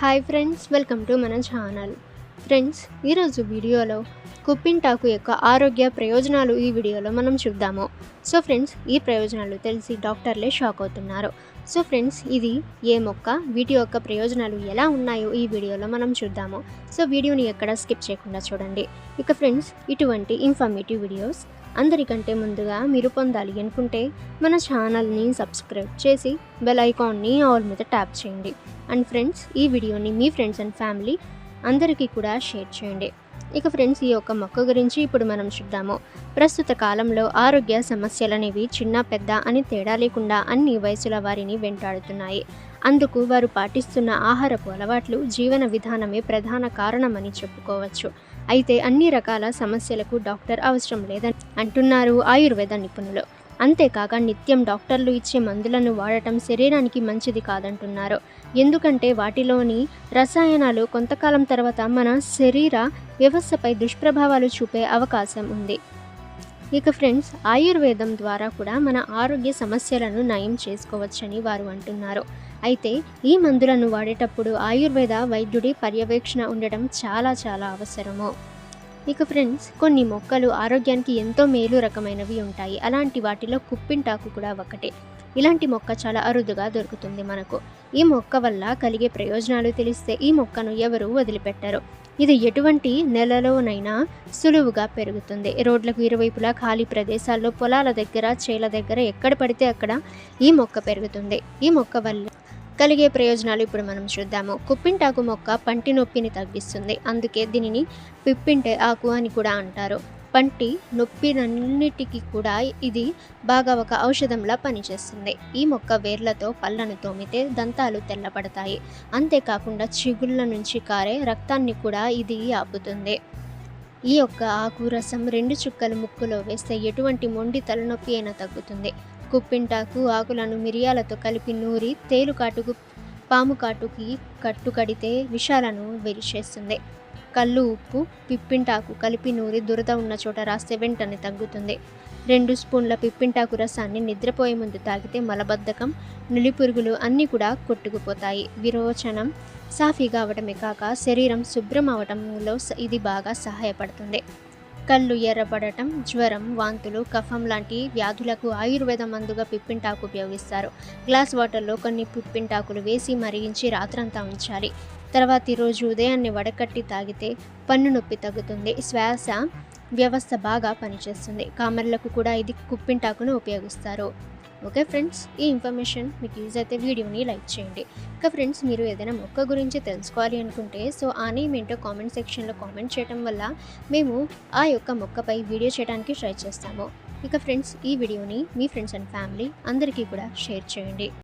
Hi friends welcome to మన channel. Friends ఈరోజు వీడియోలో కుప్పింటాకు యొక్క ఆరోగ్య ప్రయోజనాలు ఈ వీడియోలో మనం చూద్దాము. సో ఫ్రెండ్స్ ఈ ప్రయోజనాలు తెలిసి డాక్టర్లే షాక్ అవుతున్నారు. సో ఫ్రెండ్స్ ఇది ఏ మొక్క వీటి యొక్క ప్రయోజనాలు ఎలా ఉన్నాయో ఈ వీడియోలో మనం చూద్దాము. సో వీడియోని ఎక్కడ స్కిప్ చేయకుండా చూడండి. ఇక ఫ్రెండ్స్ ఇటువంటి ఇన్ఫర్మేటివ్ వీడియోస్ అందరికంటే ముందుగా మీరు పొందాలి అనుకుంటే మన ఛానల్ని సబ్స్క్రైబ్ చేసి బెల్ ఐకాన్ని ఆల్ మీద ట్యాప్ చేయండి. అండ్ ఫ్రెండ్స్ ఈ వీడియోని మీ ఫ్రెండ్స్ అండ్ ఫ్యామిలీ అందరికీ కూడా షేర్ చేయండి. ఇక ఫ్రెండ్స్ ఈ యొక్క మొక్క గురించి ఇప్పుడు మనం చూద్దాము. ప్రస్తుత కాలంలో ఆరోగ్య సమస్యలు అనేవి చిన్న పెద్ద అని తేడా లేకుండా అన్ని వయసుల వారిని వెంటాడుతున్నాయి. అందుకు వారు పాటిస్తున్న ఆహారపు అలవాట్లు జీవన విధానమే ప్రధాన కారణమని చెప్పుకోవచ్చు. అయితే అన్ని రకాల సమస్యలకు డాక్టర్ అవసరం లేదని అంటున్నారు ఆయుర్వేద నిపుణులు. అంతేకాక నిత్యం డాక్టర్లు ఇచ్చే మందులను వాడటం శరీరానికి మంచిది కాదంటున్నారు. ఎందుకంటే వాటిలోని రసాయనాలు కొంతకాలం తర్వాత మన శరీర వ్యవస్థపై దుష్ప్రభావాలు చూపే అవకాశం ఉంది. ఇక ఫ్రెండ్స్ ఆయుర్వేదం ద్వారా కూడా మన ఆరోగ్య సమస్యలను నయం చేసుకోవచ్చని వారు అంటున్నారు. అయితే ఈ మందులను వాడేటప్పుడు ఆయుర్వేద వైద్యుడి పర్యవేక్షణ ఉండడం చాలా చాలా అవసరము. ఇక ఫ్రెండ్స్ కొన్ని మొక్కలు ఆరోగ్యానికి ఎంతో మేలు రకమైనవి ఉంటాయి. అలాంటి వాటిలో కుప్పింటాకు కూడా ఒకటే. ఇలాంటి మొక్క చాలా అరుదుగా దొరుకుతుంది మనకు. ఈ మొక్క వల్ల కలిగే ప్రయోజనాలు తెలిస్తే ఈ మొక్కను ఎవరు వదిలిపెట్టరు. ఇది ఎటువంటి నెలలోనైనా సులువుగా పెరుగుతుంది. రోడ్లకు ఇరువైపులా ఖాళీ ప్రదేశాల్లో పొలాల దగ్గర చేల దగ్గర ఎక్కడ పడితే అక్కడ ఈ మొక్క పెరుగుతుంది. ఈ మొక్క వల్ల కలిగే ప్రయోజనాలు ఇప్పుడు మనం చూద్దాము. కుప్పింటాకు మొక్క పంటి నొప్పిని తగ్గిస్తుంది. అందుకే దీనిని పిప్పింటే ఆకు అని కూడా అంటారు. పంటి నొప్పినన్నిటికీ కూడా ఇది బాగా ఒక ఔషధంలా పనిచేస్తుంది. ఈ మొక్క వేర్లతో పళ్ళను తోమితే దంతాలు తెల్లపడతాయి అంతేకాకుండా చిగుళ్ళ నుంచి కారే రక్తాన్ని కూడా ఇది ఆపుతుంది. ఈ యొక్క ఆకు రసం రెండు చుక్కలు ముక్కులో వేస్తే ఎటువంటి మొండి తలనొప్పి అయినా తగ్గుతుంది. కుప్పింటాకు ఆకులను మిరియాలతో కలిపి నూరి తేలుకాటుకు పాము కాటుకి కట్టు కడితే విషాలను వెలిచేస్తుంది కళ్ళు ఉప్పు పిప్పింటాకు కలిపి నూరి దురద ఉన్న చోట రాస్తే వెంటనే తగ్గుతుంది. రెండు స్పూన్ల పిప్పింటాకు రసాన్ని నిద్రపోయే ముందు తాగితే మలబద్ధకం నులిపురుగులు అన్నీ కూడా కొట్టుకుపోతాయి. విరోచనం సాఫీగా అవడమే కాక శరీరం శుభ్రం అవటంలో ఇది బాగా సహాయపడుతుంది. కళ్ళు ఎర్రబడటం జ్వరం వాంతులు కఫం లాంటి వ్యాధులకు ఆయుర్వేద మందుగా పిప్పింటాకు ఉపయోగిస్తారు. గ్లాస్ వాటర్లో కొన్ని పిప్పింటాకులు వేసి మరిగించి రాత్రంతా ఉంచాలి. తర్వాతి రోజు ఉదయాన్నే వడకట్టి తాగితే పన్ను నొప్పి తగ్గుతుంది. శ్వాస వ్యవస్థ బాగా పనిచేస్తుంది. కామర్లకు కూడా ఇది కుప్పింటాకును ఉపయోగిస్తారు. ఓకే ఫ్రెండ్స్ ఈ ఇన్ఫర్మేషన్ మీకు యూజ్ అయితే వీడియోని లైక్ చేయండి. ఇక ఫ్రెండ్స్ మీరు ఏదైనా మొక్క గురించి తెలుసుకోవాలి అనుకుంటే సో ఆ నేమ్ ఏంటో కామెంట్ సెక్షన్లో కామెంట్ చేయడం వల్ల మేము ఆ యొక్క మొక్కపై వీడియో చేయడానికి ట్రై చేస్తాము. ఇక ఫ్రెండ్స్ ఈ వీడియోని మీ ఫ్రెండ్స్ అండ్ ఫ్యామిలీ అందరికీ కూడా షేర్ చేయండి.